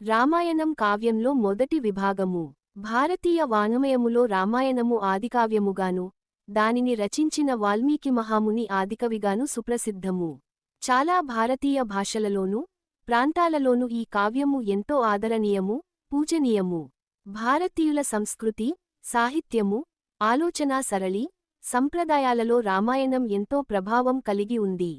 రామాయణం కావ్యంలో మొదటి విభాగము. భారతీయ వానమయములో రామాయణము ఆదికావ్యముగాను దానిని రచించిన వాల్మీకి మహాముని ఆదికవిగాను సుప్రసిద్ధము. చాలా భారతీయ భాషలలోనూ ప్రాంతాలలోనూ ఈ కావ్యము ఎంతో ఆదరణీయము పూజనీయము. భారతీయుల సంస్కృతి సాహిత్యము ఆలోచనా సరళి సంప్రదాయాలలో రామాయణం ఎంతో ప్రభావం కలిగి ఉంది.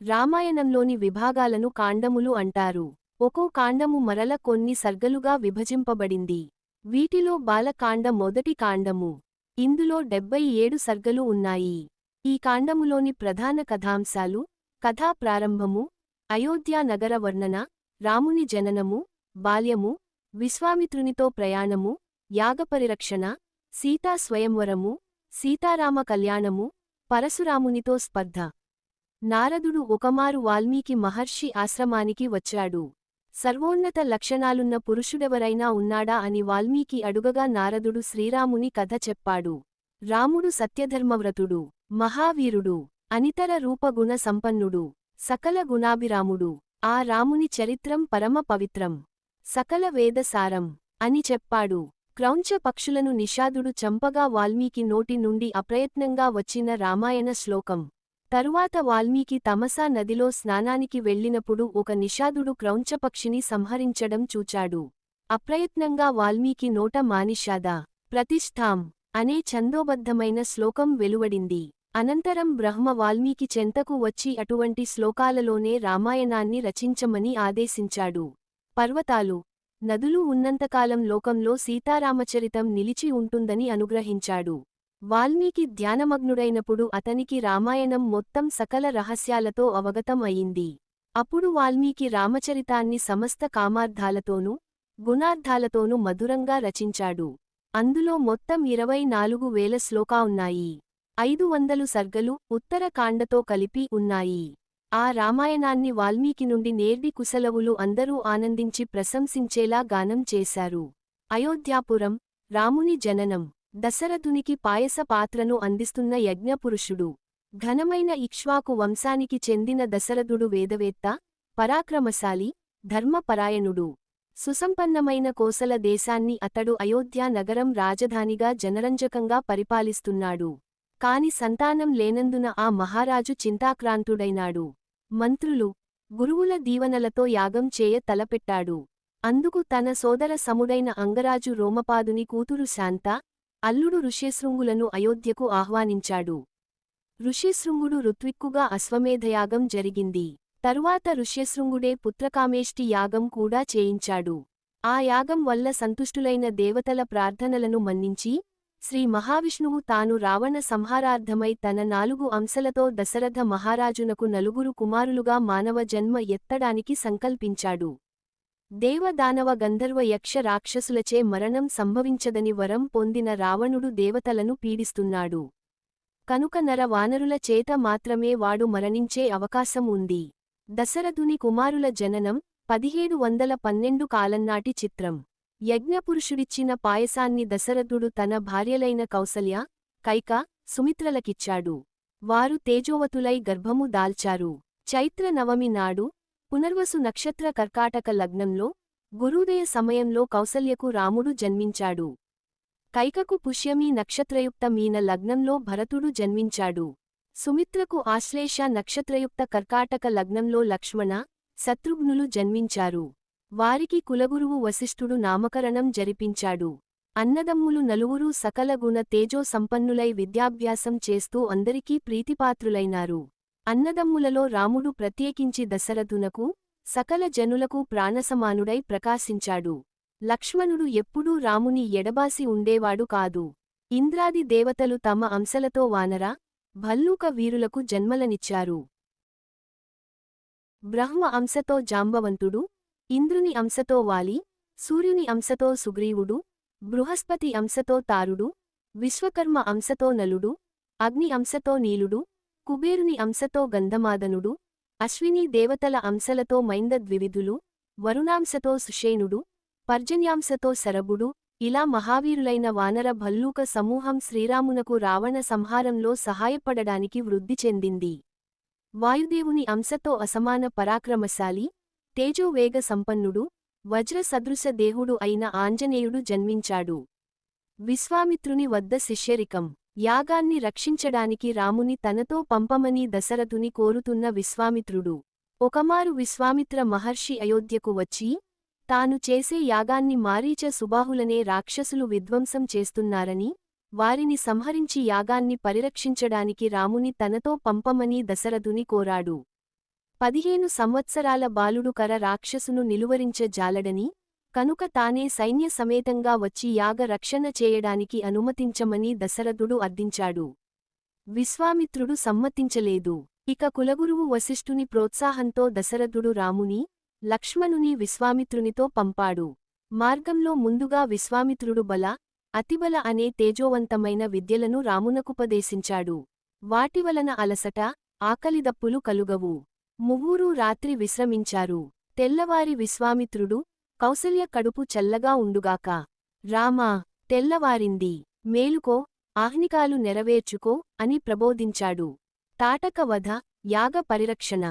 రామాయణంలోని విభాగాలను కాండములు అంటారు. ఒక్కో కాండము మరల కొన్ని సర్గలుగా విభజింపబడింది. వీటిలో బాలకాండ మొదటి కాండము. ఇందులో డెబ్బై ఏడు సర్గలు ఉన్నాయి. ఈ కాండములోని ప్రధాన కథాంశాలు కథా ప్రారంభము అయోధ్యా నగర వర్ణన రాముని జననము బాల్యము విశ్వామిత్రునితో ప్రయాణము యాగపరిరక్షణ సీతా స్వయంవరము సీతారామ కళ్యాణము పరశురామునితో స్పర్ధ. నారదుడు ఒకమారు వాల్మీకి మహర్షి ఆశ్రమానికి వచ్చాడు. సర్వోన్నత లక్షణాలున్న పురుషుడెవరైనా ఉన్నాడా అని వాల్మీకి అడుగగా నారదుడు శ్రీరాముని కథ చెప్పాడు. రాముడు సత్యధర్మవ్రతుడు మహావీరుడు అనితర రూపగుణ సంపన్నుడు సకల గుణాభిరాముడు ఆ రాముని చరిత్రం పరమ పవిత్రం సకల వేదసారం అని చెప్పాడు. క్రౌంచ పక్షులను నిషాదుడు చంపగా వాల్మీకి నోటి నుండి అప్రయత్నంగా వచ్చిన రామాయణ శ్లోకం. తరువాత వాల్మీకి తమసా నదిలో స్నానానికి వెళ్ళినప్పుడు ఒక నిషాదుడు క్రౌంచపక్షిని సంహరించడం చూచాడు. అప్రయత్నంగా వాల్మీకి నోట మానిషాదా ప్రతిష్ఠాం అనే ఛందోబద్ధమైన శ్లోకం వెలువడింది. అనంతరం బ్రహ్మ వాల్మీకి చెంతకు వచ్చి అటువంటి శ్లోకాలలోనే రామాయణాన్ని రచించమని ఆదేశించాడు. పర్వతాలు నదులు ఉన్నంతకాలం లోకంలో సీతారామచరితం నిలిచి ఉంటుందని అనుగ్రహించాడు. వాల్మీకి ధ్యానమగ్నుడైనప్పుడు అతనికి రామాయణం మొత్తం సకల రహస్యాలతో అవగతం అయింది. అప్పుడు వాల్మీకి రామచరితాన్ని సమస్త కామార్థాలతోనూ గుణార్థాలతోనూ మధురంగా రచించాడు. అందులో మొత్తం ఇరవై నాలుగు వేల శ్లోకా ఉన్నాయి. ఐదు వందలు సర్గలు ఉత్తరకాండతో కలిపి ఉన్నాయి. ఆ రామాయణాన్ని వాల్మీకి నుండి నేర్డి కుశలవులు అందరూ ఆనందించి ప్రశంసించేలా గానం చేశారు. అయోధ్యాపురం రాముని జననం. దశరథునికి పాయస పాత్రను అందిస్తున్న యజ్ఞపురుషుడు. ఘనమైన ఇక్ష్వాకు వంశానికి చెందిన దశరథుడు వేదవేత్త పరాక్రమశాలి ధర్మపరాయణుడు. సుసంపన్నమైన కోసల దేశాన్ని అతడు అయోధ్యా నగరం రాజధానిగా జనరంజకంగా పరిపాలిస్తున్నాడు. కాని సంతానం లేనందున ఆ మహారాజు చింతాక్రాంతుడైనాడు. మంత్రులు గురువుల దీవనలతో యాగం చేయ తలపెట్టాడు. అందుకు తన సోదర సముడైన అంగరాజు రోమపాదుని కూతురు శాంత అల్లుడు ఋష్యశృంగులను అయోధ్యకు ఆహ్వానించాడు. ఋష్యశృంగుడు ఋత్విక్కుగా అశ్వమేధయాగం జరిగింది. తరువాత ఋష్యశృంగుడే పుత్రకామేష్టి యాగం కూడా చేయించాడు. ఆ యాగం వల్ల సంతుష్టులైన దేవతల ప్రార్థనలను మన్నించి శ్రీ మహావిష్ణువు తాను రావణ సంహారార్థమై తన నాలుగు అంశలతో దశరథ మహారాజునకు నలుగురు కుమారులుగా మానవ జన్మ ఎత్తడానికి సంకల్పించాడు. దేవదానవ గంధర్వ యక్ష రాక్షసులచే మరణం సంభవించదని వరం పొందిన రావణుడు దేవతలను పీడిస్తున్నాడు. కనుక నర వానరుల చేత మాత్రమే వాడు మరణించే అవకాశం ఉంది. దశరథుని కుమారుల జననం పదిహేడు వందల పన్నెండు కాలన్నాటి చిత్రం. యజ్ఞపురుషుడిచ్చిన పాయసాన్ని దశరథుడు తన భార్యలైన కౌసల్య కైక సుమిత్రలకిచ్చాడు. వారు తేజోవతులై గర్భము దాల్చారు. చైత్ర నవమి నాడు పునర్వసు నక్షత్ర కర్కాటక లగ్నంలో గురుదయ సమయంలో కౌసల్యకు రాముడు జన్మించాడు. కైకకు పుష్యమీ నక్షత్రయుక్త మీన లగ్నంలో భరతుడు జన్మించాడు. సుమిత్రకు ఆశ్లేష నక్షత్రయుక్త కర్కాటక లగ్నంలో లక్ష్మణ శత్రుఘ్నులు జన్మించారు. వారికి కులగురువు వశిష్ఠుడు నామకరణం జరిపించాడు. అన్నదమ్ములు నలుగురూ సకల గుణ తేజో సంపన్నులై విద్యాభ్యాసం చేస్తూ అందరికీ ప్రీతిపాత్రులైనారు. అన్నదమ్ములలో రాముడు ప్రత్యేకించి దశరథునకు సకల జనులకు ప్రాణసమానుడై ప్రకాశించాడు. లక్ష్మణుడు ఎప్పుడూ రాముని ఎడబాసి ఉండేవాడు కాదు. ఇంద్రాది దేవతలు తమ అంశలతో వానర భల్లూక వీరులకు జన్మలనిచ్చారు. బ్రహ్మ అంశతో జాంబవంతుడు ఇంద్రుని అంశతో వాలి సూర్యుని అంశతో సుగ్రీవుడు బృహస్పతి అంశతో తారుడు విశ్వకర్మ అంశతో నలుడు అగ్ని అంశతో నీలుడు కుబేరుని అంశతో గంధమాదనుడు అశ్వినీ దేవతల అంశలతో మైందద్వివిధులు వరుణాంశతో సుషేణుడు పర్జన్యాంశతో శరభుడు ఇలా మహావీరులైన వానర భల్లూక సమూహం శ్రీరామునకు రావణ సంహారంలో సహాయపడడానికి వృద్ధి చెందింది. వాయుదేవుని అంశతో అసమాన పరాక్రమశాలి తేజోవేగ సంపన్నుడు వజ్ర సదృశ దేహుడు అయిన ఆంజనేయుడు జన్మించాడు. విశ్వామిత్రుని వద్ద శిష్యరికం యాగాన్ని రక్షించడానికి రాముని తనతో పంపమని దశరథుని కోరుతున్న విశ్వామిత్రుడు. ఒకమారు విశ్వామిత్ర మహర్షి అయోధ్యకు వచ్చి తాను చేసే యాగాన్ని మారీచ సుబాహులనే రాక్షసులు విధ్వంసం చేస్తున్నారని వారిని సంహరించి యాగాన్ని పరిరక్షించడానికి రాముని తనతో పంపమని దశరథుని కోరాడు. పదిహేను సంవత్సరాల బాలుడు కర రాక్షసును నిలువరించ జాలడని కనుక తానే సైన్య సమేతంగా వచ్చి యాగ రక్షణ చేయడానికి అనుమతించమని దశరథుడు అర్థించాడు. విశ్వామిత్రుడు సమ్మతించలేదు. ఇక కులగురువు వశిష్ఠుని ప్రోత్సాహంతో దశరథుడు రాముని లక్ష్మణుని విశ్వామిత్రునితో పంపాడు. మార్గంలో ముందుగా విశ్వామిత్రుడు బల అతిబల అనే తేజోవంతమైన విద్యలను రామునకుపదేశించాడు. వాటివలన అలసట ఆకలిదప్పులు కలుగవు. ముగ్గురూ రాత్రి విశ్రమించారు. తెల్లవారి విశ్వామిత్రుడు కౌసల్య కడుపు చల్లగా ఉండుగాక. రామా తెల్లవారింది. మేలుకో ఆహ్నికాలు నెరవేర్చుకో అని ప్రబోధించాడు. తాటక వధ యాగ పరిరక్షణ.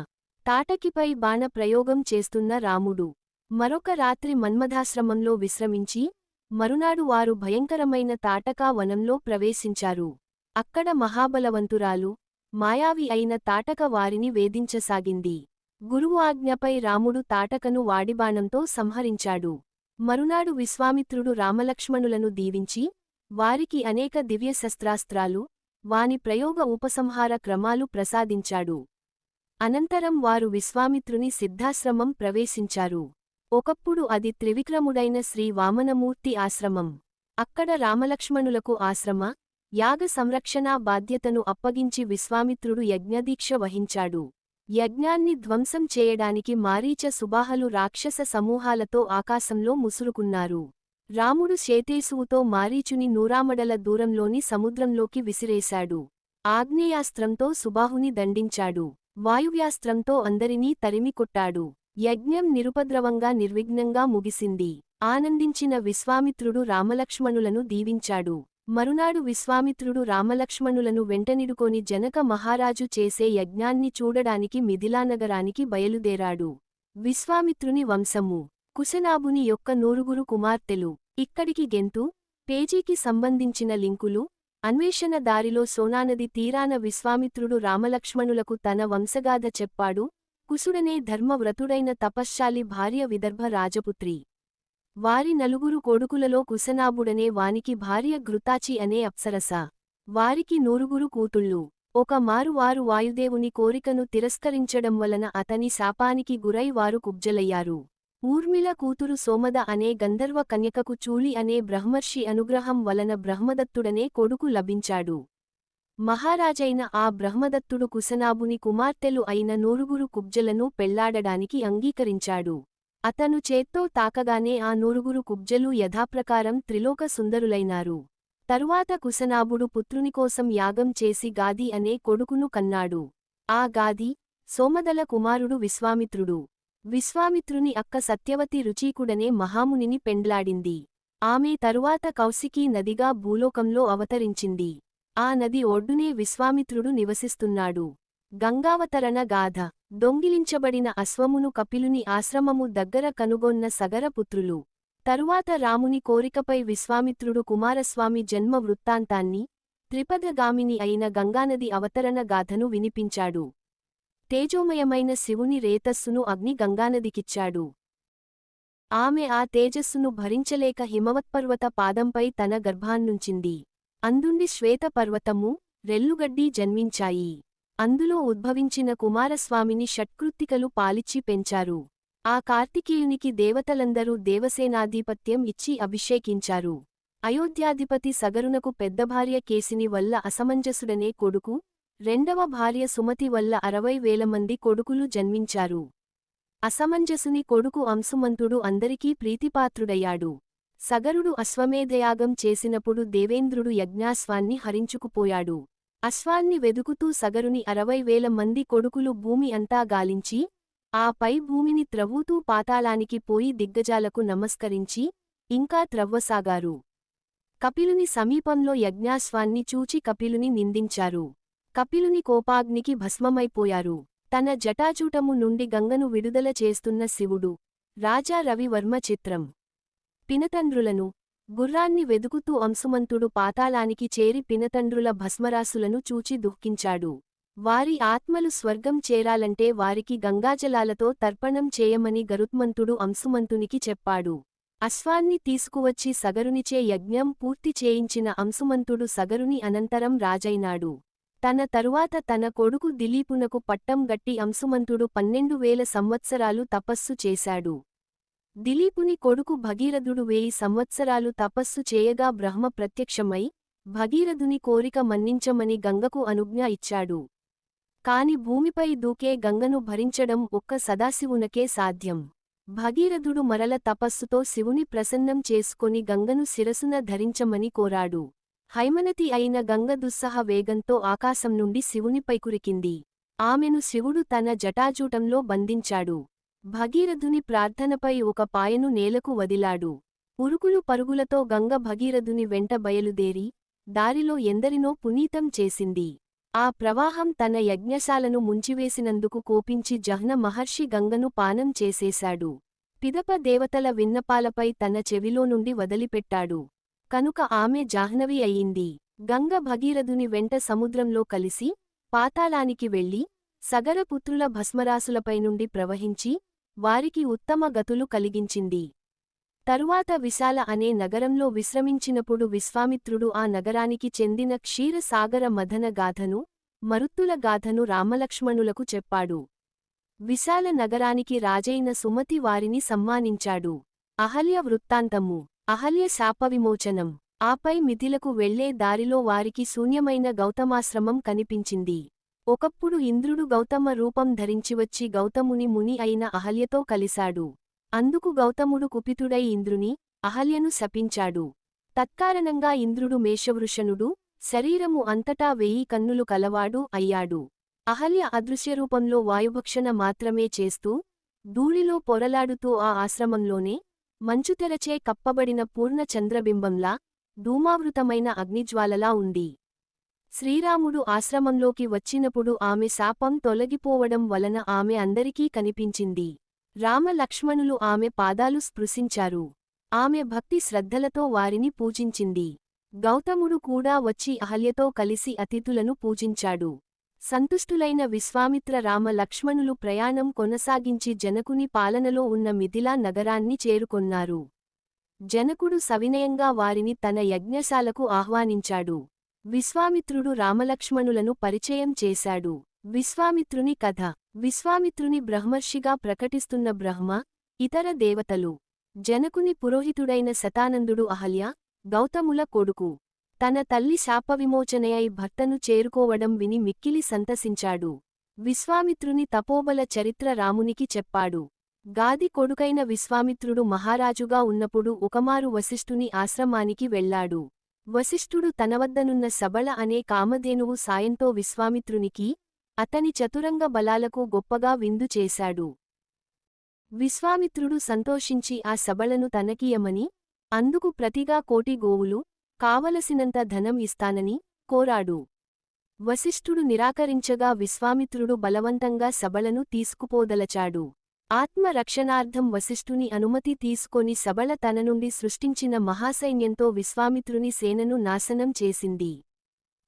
తాటకిపై బాణ ప్రయోగం చేస్తున్న రాముడు. మరొక రాత్రి మన్మథాశ్రమంలో విశ్రమించి మరునాడు వారు భయంకరమైన తాటకా వనంలో ప్రవేశించారు. అక్కడ మహాబలవంతురాలు మాయావి అయిన తాటక వారిని వేధించసాగింది. గురువు ఆజ్ఞపై రాముడు తాటకను వాడిబాణంతో సంహరించాడు. మరునాడు విశ్వామిత్రుడు రామలక్ష్మణులను దీవించి వారికి అనేక దివ్య శస్త్రాస్త్రాలు వాని ప్రయోగ ఉపసంహార క్రమాలు ప్రసాదించాడు. అనంతరం వారు విశ్వామిత్రుని సిద్ధాశ్రమం ప్రవేశించారు. ఒకప్పుడు అది త్రివిక్రముడైన శ్రీ వామనమూర్తి ఆశ్రమం. అక్కడ రామలక్ష్మణులకు ఆశ్రమ యాగ సంరక్షణా బాధ్యతను అప్పగించి విశ్వామిత్రుడు యజ్ఞదీక్ష వహించాడు. యజ్ఞాన్ని ధ్వంసం చేయడానికి మారీచ సుబాహలు రాక్షస సమూహాలతో ఆకాశంలో ముసురుకున్నారు. రాముడు శేతేశువుతో మారీచుని నూరామడల దూరంలోని సముద్రంలోకి విసిరేశాడు. ఆగ్నేయాస్త్రంతో సుబాహుని దండించాడు. వాయువ్యాస్త్రంతో అందరినీ తరిమికొట్టాడు. యజ్ఞం నిరుపద్రవంగా నిర్విఘ్నంగా ముగిసింది. ఆనందించిన విశ్వామిత్రుడు రామలక్ష్మణులను దీవించాడు. మరునాడు విశ్వామిత్రుడు రామలక్ష్మణులను వెంటనిడుకొని జనక మహారాజు చేసే యజ్ఞాన్ని చూడడానికి మిథిలానగరానికి బయలుదేరాడు. విశ్వామిత్రుని వంశము. కుశనాభుని యొక్క నూరుగురు కుమార్తెలు. ఇక్కడికి గెంతు పేజీకి సంబంధించిన లింకులు అన్వేషణ దారిలో సోనానది తీరాన విశ్వామిత్రుడు రామలక్ష్మణులకు తన వంశగాథ చెప్పాడు. కుసుడనే ధర్మవ్రతుడైన తపశ్శాలి భార్య విదర్భ రాజపుత్రి. వారి నలుగురు కొడుకులలో కుశనాభుడనే వానికి భార్య ఘృతాచి అనే అప్సరస. వారికి నూరుగురు కూతుళ్ళు. ఒక మారు వారు వాయుదేవుని కోరికను తిరస్కరించడం వలన అతని శాపానికి గురై వారు కుబ్జలయ్యారు. ఊర్మిళ కూతురు సోమద అనే గంధర్వ కన్యకకు చూలి అనే బ్రహ్మర్షి అనుగ్రహం వలన బ్రహ్మదత్తుడనే కొడుకు లభించాడు. మహారాజైన ఆ బ్రహ్మదత్తుడు కుశనాభుని కుమార్తెలు అయిన నూరుగురు కుబ్జలను పెళ్ళాడడానికి అంగీకరించాడు. అతను చేత్తో తాకగానే ఆ నూరుగురు కుబ్జలు యథాప్రకారం త్రిలోక సుందరులైనారు. తరువాత కుశనాభుడు పుత్రునికోసం యాగం చేసి గాది అనే కొడుకును కన్నాడు. ఆ గాది సోమదల కుమారుడు విశ్వామిత్రుడు. విశ్వామిత్రుని అక్క సత్యవతి రుచీకుడనే మహామునిని పెండ్లాడింది. ఆమె తరువాత కౌశికీ నదిగా భూలోకంలో అవతరించింది. ఆ నది ఒడ్డునే విశ్వామిత్రుడు నివసిస్తున్నాడు. గంగావతరణ గాథ. దొంగిలించబడిన అశ్వమును కపిలుని ఆశ్రమము దగ్గర కనుగొన్న సగరపుత్రులు తరువాత రాముని కోరికపై విశ్వామిత్రుడు కుమారస్వామి జన్మ వృత్తాంతాన్ని త్రిపదగామిని అయిన గంగానది అవతరణ గాథను వినిపించాడు. తేజోమయమైన శివుని రేతస్సును అగ్ని గంగానదికిచ్చాడు. ఆమె ఆ తేజస్సును భరించలేక హిమవత్పర్వత పాదంపై తన గర్భాన్నుంచింది. అందుండి శ్వేతపర్వతము రెల్లుగడ్డీ జన్మించాయి. అందులో ఉద్భవించిన కుమారస్వామిని షట్కృత్తికలు పాలిచ్చి పెంచారు. ఆ కార్తికేయునికి దేవతలందరూ దేవసేనాధిపత్యం ఇచ్చి అభిషేకించారు. అయోధ్యాధిపతి సగరునకు పెద్దభార్య కేసిని వల్ల అసమంజసుడనే కొడుకు రెండవ భార్య సుమతి వల్ల అరవై వేల మంది కొడుకులు జన్మించారు. అసమంజసుని కొడుకు అంశుమంతుడు అందరికీ ప్రీతిపాత్రుడయ్యాడు. సగరుడు అశ్వమేధయాగం చేసినప్పుడు దేవేంద్రుడు యజ్ఞాశ్వాన్ని హరించుకుపోయాడు. అశ్వాన్ని వెదుకుతూ సగరుని అరవై వేల మంది కొడుకులు భూమి అంతా గాలించి ఆ పై భూమిని త్రవ్వుతూ పాతాళానికి పోయి దిగ్గజాలకు నమస్కరించి ఇంకా త్రవ్వసాగారు. కపిలుని సమీపంలో యజ్ఞాశ్వాన్ని చూచి కపిలుని నిందించారు. కపిలుని కోపాగ్నికి భస్మమైపోయారు. తన జటాజూటము నుండి గంగను విడుదల చేస్తున్న శివుడు రాజా రవివర్మ చిత్రం. పినతండ్రులను గుర్రాన్ని వెదుకుతూ అంశుమంతుడు పాతాళానికి చేరి పినతండ్రుల భస్మరాసులను చూచి దుఃఖించాడు. వారి ఆత్మలు స్వర్గం చేరాలంటే వారికి గంగాజలాలతో తర్పణం చేయమని గరుత్మంతుడు అంశుమంతునికి చెప్పాడు. అశ్వాన్ని తీసుకువచ్చి సగరునిచే యజ్ఞం పూర్తి చేయించిన అంశుమంతుడు సగరుని అనంతరం రాజైనాడు. తన తరువాత తన కొడుకు దిలీపునకు పట్టం గట్టి అంశుమంతుడు పన్నెండు వేల సంవత్సరాలు తపస్సు చేశాడు. దిలీపుని కొడుకు భగీరథుడు వేయి సంవత్సరాలు తపస్సు చేయగా బ్రహ్మ ప్రత్యక్షమై భగీరథుని కోరిక మన్నించమని గంగకు అనుజ్ఞ ఇచ్చాడు. కాని భూమిపై దూకే గంగను భరించడం ఒక్క సదాశివునకే సాధ్యం. భగీరథుడు మరల తపస్సుతో శివుని ప్రసన్నం చేసుకొని గంగను శిరసున ధరించమని కోరాడు. హైమనతి అయిన గంగ దుస్సహ వేగంతో ఆకాశం నుండి శివునిపైకురికింది ఆమెను శివుడు తన జటాజూటంలో బంధించాడు. భగీరథుని ప్రార్థనపై ఒక పాయను నేలకు వదిలాడు. ఉరుకులు పరుగులతో గంగ భగీరథుని వెంట బయలుదేరి దారిలో ఎందరినో పునీతం చేసింది. ఆ ప్రవాహం తన యజ్ఞశాలను ముంచివేసినందుకు కోపించి జహ్న మహర్షి గంగను పానం చేసేశాడు. పిదప దేవతల విన్నపాలపై తన చెవిలో నుండి వదిలిపెట్టాడు. కనుక ఆమె జాహ్నవి అయింది. గంగ భగీరథుని వెంట సముద్రంలో కలిసి పాతాళానికి వెళ్ళి సగరపుత్రుల భస్మరాసులపై నుండి ప్రవహించి వారికి ఉత్తమ గతులు కలిగించింది. తరువాత విశాల అనే నగరంలో విశ్రమించినప్పుడు విశ్వామిత్రుడు ఆ నగరానికి చెందిన క్షీరసాగర మదన గాథను మరుత్తుల గాథను రామలక్ష్మణులకు చెప్పాడు. విశాల నగరానికి రాజైన సుమతి వారిని సమ్మానించాడు అహల్య వృత్తాంతము అహల్య శాపవిమోచనం ఆపై మిథిలకు వెళ్ళే దారిలో వారికి శూన్యమైన గౌతమాశ్రమం కనిపించింది. ఒకప్పుడు ఇంద్రుడు గౌతమ రూపం ధరించివచ్చి గౌతముని ముని అయిన అహల్యతో కలిశాడు. అందుకు గౌతముడు కుపితుడై ఇంద్రుని అహల్యను శపించాడు. తత్కారణంగా ఇంద్రుడు మేషవృషణుడు శరీరము అంతటా వెయ్యి కన్నులు కలవాడు అయ్యాడు. అహల్య అదృశ్యరూపంలో వాయుభక్షణ మాత్రమే చేస్తూ ధూళిలో పొరలాడుతూ ఆ ఆశ్రమంలోనే మంచుతెరచే కప్పబడిన పూర్ణ చంద్రబింబంలా ధూమావృతమైన అగ్నిజ్వాలలా ఉంది శ్రీరాముడు ఆశ్రమంలోకి వచ్చినప్పుడు ఆమె శాపం తొలగిపోవడం వలన ఆమె అందరికీ కనిపించింది. రామలక్ష్మణులు ఆమె పాదాలు స్పృశించారు. ఆమె భక్తి శ్రద్ధలతో వారిని పూజించింది. గౌతముడు కూడా వచ్చి అహల్యతో కలిసి అతిథులను పూజించాడు. సంతుష్టులైన విశ్వామిత్ర రామ లక్ష్మణులు ప్రయాణం కొనసాగించి జనకుని పాలనలో ఉన్న మిథిలా నగరాన్ని చేరుకొన్నారు. జనకుడు సవినయంగా వారిని తన యజ్ఞశాలకు ఆహ్వానించాడు. విశ్వామిత్రుడు రామలక్ష్మణులను పరిచయం చేశాడు. విశ్వామిత్రుని కథ. విశ్వామిత్రుని బ్రహ్మర్షిగా ప్రకటిస్తున్న బ్రహ్మ ఇతర దేవతలు. జనకుని పురోహితుడైన శతానందుడు అహల్య గౌతముల కొడుకు. తన తల్లి శాపవిమోచనయై భర్తను చేరుకోవడం విని మిక్కిలి సంతసించాడు. విశ్వామిత్రుని తపోబల చరిత్ర రామునికి చెప్పాడు. గాది కొడుకైన విశ్వామిత్రుడు మహారాజుగా ఉన్నప్పుడు ఒకమారు వశిష్ఠుని ఆశ్రమానికి వెళ్ళాడు వశిష్ఠుడు తనవద్దనున్న సబళ అనే కామధేనువు సాయంతో విశ్వామిత్రునికి అతని చతురంగ బలాలకు గొప్పగా విందు చేశాడు. విశ్వామిత్రుడు సంతోషించి ఆ సబళను తనకీయమని అందుకు ప్రతిగా కోటి గోవులు కావలసినంత ధనం ఇస్తానని కోరాడు. వశిష్ఠుడు నిరాకరించగా విశ్వామిత్రుడు బలవంతంగా సబళను తీసుకుపోదలచాడు. ఆత్మరక్షణార్థం వశిష్ఠుని అనుమతి తీసుకొని సబళ తన నుండి సృష్టించిన మహాసైన్యంతో విశ్వామిత్రుని సేనను నాశనం చేసింది.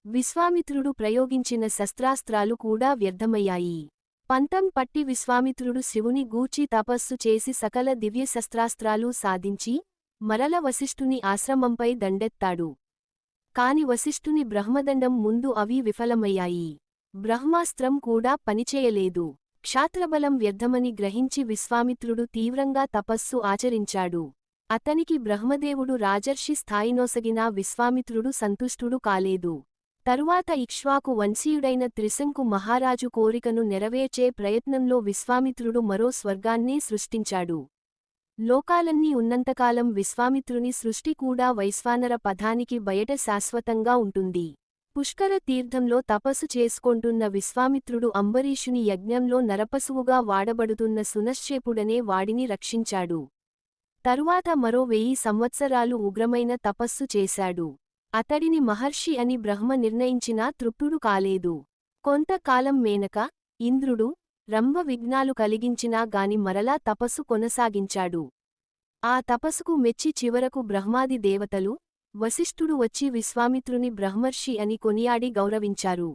విశ్వామిత్రుడు ప్రయోగించిన శస్త్రాస్త్రాలు కూడా వ్యర్థమయ్యాయి. పంతం పట్టి విశ్వామిత్రుడు శివుని గూచి తపస్సు చేసి సకల దివ్య శస్త్రాస్త్రాలు సాధించి మరల వశిష్ఠుని ఆశ్రమంపై దండెత్తాడు. కాని వశిష్ఠుని బ్రహ్మదండం ముందు అవి విఫలమయ్యాయి. బ్రహ్మాస్త్రం కూడా పనిచేయలేదు. క్షాత్రబలం వ్యర్థమని గ్రహించి విశ్వామిత్రుడు తీవ్రంగా తపస్సు ఆచరించాడు. అతనికి బ్రహ్మదేవుడు రాజర్షి స్థాయినోసగినా విశ్వామిత్రుడు సంతుష్టుడు కాలేదు. తరువాత ఇక్ష్వాకు వంశీయుడైన త్రిశంకు మహారాజు కోరికను నెరవేర్చే ప్రయత్నంలో విశ్వామిత్రుడు మరో స్వర్గాన్నే సృష్టించాడు. లోకాలన్నీ ఉన్నంతకాలం విశ్వామిత్రుని సృష్టి కూడా వైశ్వానర పదానికి బయట శాశ్వతంగా ఉంటుంది. పుష్కర తీర్థంలో తపస్సు చేసుకొంటున్న విశ్వామిత్రుడు అంబరీషుని యజ్ఞంలో నరపశువుగా వాడబడుతున్న సునశ్చేపుడనే వాడిని రక్షించాడు. తరువాత మరో వెయ్యి సంవత్సరాలు ఉగ్రమైన తపస్సు చేశాడు. అతడిని మహర్షి అని బ్రహ్మ నిర్ణయించినా తృప్తుడు కాలేదు. కొంతకాలం మేనక ఇంద్రుడు రంభ విఘ్నాలు కలిగించినా గాని మరలా తపస్సు కొనసాగించాడు. ఆ తపస్సుకు మెచ్చి చివరకు బ్రహ్మాది దేవతలు వశిష్ఠుడు వచ్చి విశ్వామిత్రుని బ్రహ్మర్షి అని కొనియాడి గౌరవించారు.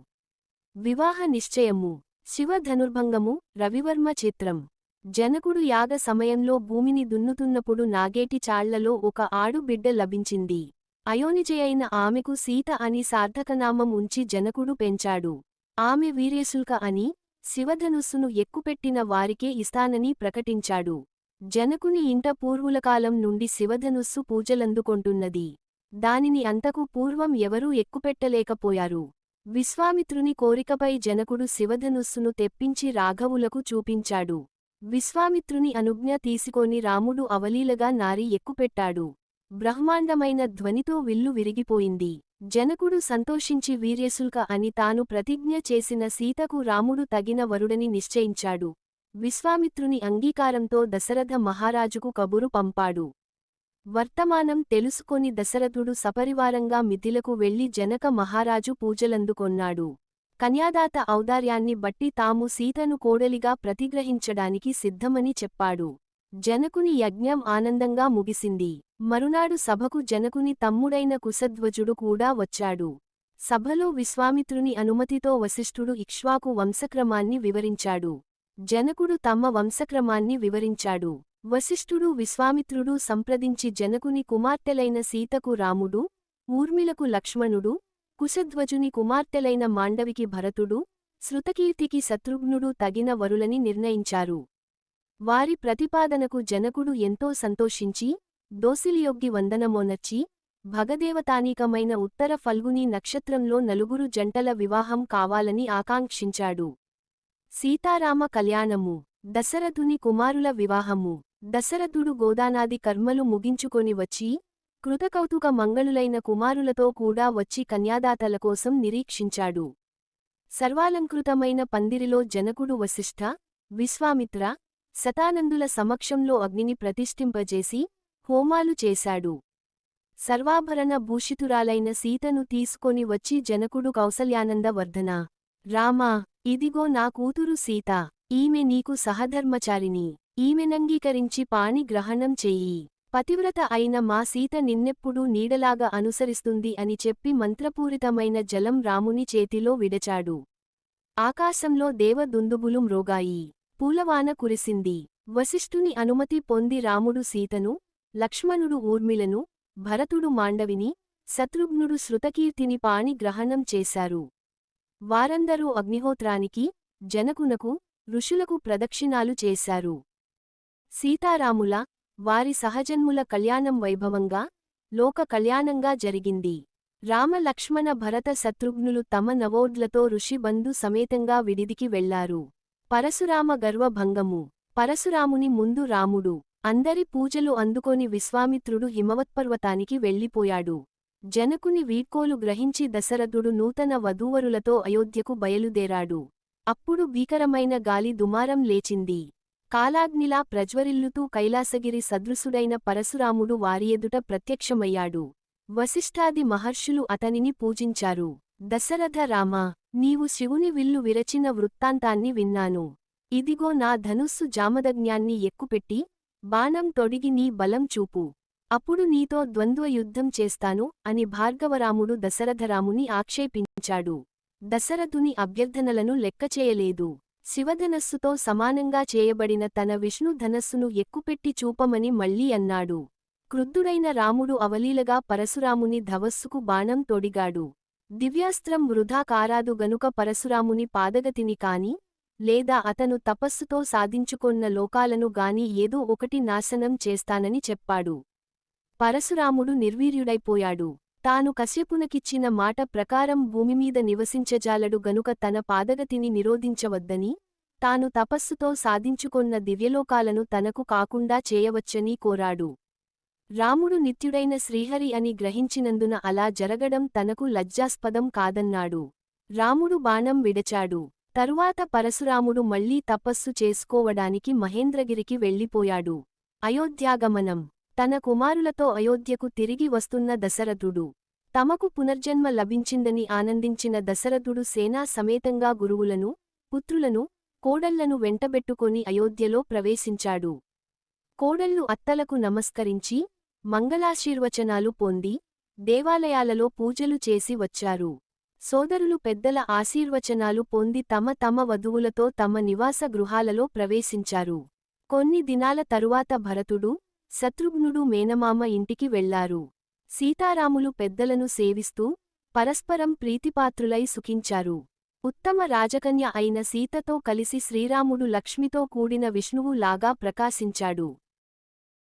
వివాహ నిశ్చయము. శివధనుర్భంగము. రవివర్మ చిత్రం జనకుడు యాగ సమయంలో భూమిని దున్నుతున్నప్పుడు నాగేటి చాళ్ళలో ఒక ఆడు బిడ్డ లభించింది. అయోనిజయైన ఆమెకు సీత అని సార్థకనామం ఉంచి జనకుడు పెంచాడు. ఆమె వీర్యశుల్క అని శివధనుస్సును ఎక్కుపెట్టిన వారికే ఇస్తానని ప్రకటించాడు. జనకుని ఇంట పూర్వులకాలం నుండి శివధనుస్సు పూజలందుకొంటున్నది. దానిని అంతకు పూర్వం ఎవరూ ఎక్కుపెట్టలేకపోయారు. విశ్వామిత్రుని కోరికపై జనకుడు శివధనుస్సును తెప్పించి రాఘవులకు చూపించాడు. విశ్వామిత్రుని అనుజ్ఞ తీసుకొని రాముడు అవలీలగా నారి ఎక్కుపెట్టాడు. బ్రహ్మాండమైన ధ్వనితో విల్లు విరిగిపోయింది. జనకుడు సంతోషించి వీర్యశుల్క అని తాను ప్రతిజ్ఞ చేసిన సీతకు రాముడు తగిన వరుడని నిశ్చయించాడు. విశ్వామిత్రుని అంగీకారంతో దశరథ మహారాజుకు కబురు పంపాడు. వర్తమానం తెలుసుకొని దశరథుడు సపరివారంగా మిథిలకు వెళ్ళి జనక మహారాజు పూజలందుకొన్నాడు. కన్యాదాత ఔదార్యాన్ని బట్టి తాము సీతను కోడలిగా ప్రతిగ్రహించడానికి సిద్ధమని చెప్పాడు. జనకుని యజ్ఞం ఆనందంగా ముగిసింది. మరునాడు సభకు జనకుని తమ్ముడైన కుశధ్వజుడు కూడా వచ్చాడు. సభలో విశ్వామిత్రుని అనుమతితో వశిష్ఠుడు ఇక్ష్వాకు వంశక్రమాన్ని వివరించాడు. జనకుడు తమ వంశక్రమాన్ని వివరించాడు. వశిష్ఠుడు విశ్వామిత్రుడు సంప్రదించి జనకుని కుమార్తెలైన సీతకు రాముడు ఊర్మిలకు లక్ష్మణుడు కుశధ్వజుని కుమార్తెలైన మాండవికి భరతుడు శృతకీర్తికి శత్రుఘ్నుడు తగిన వరులని నిర్ణయించారు. వారి ప్రతిపాదనకు జనకుడు ఎంతో సంతోషించి దోసిలియొగ్గి వందనమోనర్చి భగదేవతానీకమైన ఉత్తర ఫల్గుని నక్షత్రంలో నలుగురు జంటల వివాహం కావాలని ఆకాంక్షించాడు. సీతారామ కళ్యాణము దశరథుని కుమారుల వివాహము. దశరథుడు గోదానాది కర్మలు ముగించుకొని వచ్చి కృతకౌతుక మంగళులైన కుమారులతో కూడా వచ్చి కన్యాదాతల కోసం నిరీక్షించాడు. సర్వాలంకృతమైన పందిరిలో జనకుడు వశిష్ఠ విశ్వామిత్ర శతానందుల సమక్షంలో అగ్నిని ప్రతిష్ఠింపజేసి హోమాలు చేశాడు. సర్వాభరణ భూషితురాలైన సీతను తీసుకొని వచ్చి జనకుడు కౌసల్యానంద వర్ధన రామా ఇదిగో నా కూతురు సీత ఈమె నీకు సహధర్మచారిని ఈమెనంగీకరించి పాణిగ్రహణం చెయ్యి పతివ్రత అయిన మా సీత నిన్నెప్పుడూ నీడలాగా అనుసరిస్తుంది అని చెప్పి మంత్రపూరితమైన జలం రాముని చేతిలో విడచాడు. ఆకాశంలో దేవదుందుబులు మ్రోగాయి పూలవాన కురిసింది. వశిష్ఠుని అనుమతి పొంది రాముడు సీతను లక్ష్మణుడు ఊర్మిలను భరతుడు మాండవిని శత్రుఘ్నుడు శృతకీర్తిని పాణి గ్రహణం చేశారు. వారందరూ అగ్నిహోత్రానికి జనకునకు ఋషులకు ప్రదక్షిణాలు చేశారు. సీతారాముల వారి సహజన్ముల కళ్యాణం వైభవంగా లోక కళ్యాణంగా జరిగింది. రామలక్ష్మణ భరత శత్రుఘ్నులు తమ నవోడ్లతో ఋషిబంధు సమేతంగా విడిదికి వెళ్ళారు. పరశురామ గర్వభంగము. పరశురాముని ముందు రాముడు అందరి పూజలు అందుకొని విశ్వామిత్రుడు హిమవత్పర్వతానికి వెళ్ళిపోయాడు. జనకుని వీడ్కోలు గ్రహించి దశరథుడు నూతన వధూవరులతో అయోధ్యకు బయలుదేరాడు. అప్పుడు భీకరమైన గాలి దుమారం లేచింది. కాలాగ్నిలా ప్రజ్వరిల్లుతూ కైలాసగిరి సదృశుడైన పరశురాముడు వారి ఎదుట ప్రత్యక్షమయ్యాడు. వశిష్ఠాది మహర్షులు అతనిని పూజించారు. దశరథ రామా నీవు శివుని విల్లు విరచిన వృత్తాంతాన్ని విన్నాను. ఇదిగో నా ధనుస్సు జామదజ్ఞాన్ని ఎక్కుపెట్టి బాణం తొడిగి నీ బలం చూపు. అప్పుడు నీతో ద్వంద్వయుద్ధం చేస్తాను అని భార్గవరాముడు దశరథరాముని ఆక్షేపించాడు. దశరథుని అభ్యర్థనలను లెక్కచేయలేదు. శివధనస్సుతో సమానంగా చేయబడిన తన విష్ణుధనస్సును ఎక్కుపెట్టి చూపమని మళ్ళీ అన్నాడు. క్రుద్ధుడైన రాముడు అవలీలగా పరశురాముని ధవస్సుకు బాణం తొడిగాడు. దివ్యాస్త్రం వృధా కారాదు గనుక పరశురాముని పాదగతిని కాని లేదా అతను తపస్సుతో సాధించుకొన్న లోకాలను గాని ఏదో ఒకటి నాశనం చేస్తానని చెప్పాడు. పరశురాముడు నిర్వీర్యుడైపోయాడు. తాను కశ్యపునకిచ్చిన మాట ప్రకారం భూమిమీద నివసించజాలడు గనుక తన పాదగతిని నిరోధించవద్దని తాను తపస్సుతో సాధించుకొన్న దివ్యలోకాలను తనకు కాకుండా చేయవచ్చని కోరాడు. రాముడు నిత్యుడైన శ్రీహరి అని గ్రహించినందున అలా జరగడం తనకు లజ్జాస్పదం కాదన్నాడు. రాముడు బాణం విడచాడు. తరువాత పరశురాముడు మళ్ళీ తపస్సు చేసుకోవడానికి మహేంద్రగిరికి వెళ్ళిపోయాడు. అయోధ్యాగమనం తన కుమారులతో అయోధ్యకు తిరిగి వస్తున్న దశరథుడు. తమకు పునర్జన్మ లభించిందని ఆనందించిన దశరథుడు సేనా సమేతంగా గురువులను పుత్రులను కోడళ్ళను వెంటబెట్టుకొని అయోధ్యలో ప్రవేశించాడు. కోడళ్ళు అత్తలకు నమస్కరించి మంగళాశీర్వచనాలు పొంది దేవాలయాలలో పూజలు చేసి వచ్చారు. సోదరులు పెద్దల ఆశీర్వచనాలు పొంది తమ తమ వధువులతో తమ నివాస గృహాలలో ప్రవేశించారు. కొన్ని దినాల తరువాత భరతుడు శత్రుఘ్నుడు మేనమామ ఇంటికి వెళ్ళారు. సీతారాములు పెద్దలను సేవిస్తూ పరస్పరం ప్రీతిపాత్రులై సుఖించారు. ఉత్తమ రాజకన్య అయిన సీతతో కలిసి శ్రీరాముడు లక్ష్మితో కూడిన విష్ణువు లాగా ప్రకాశించాడు.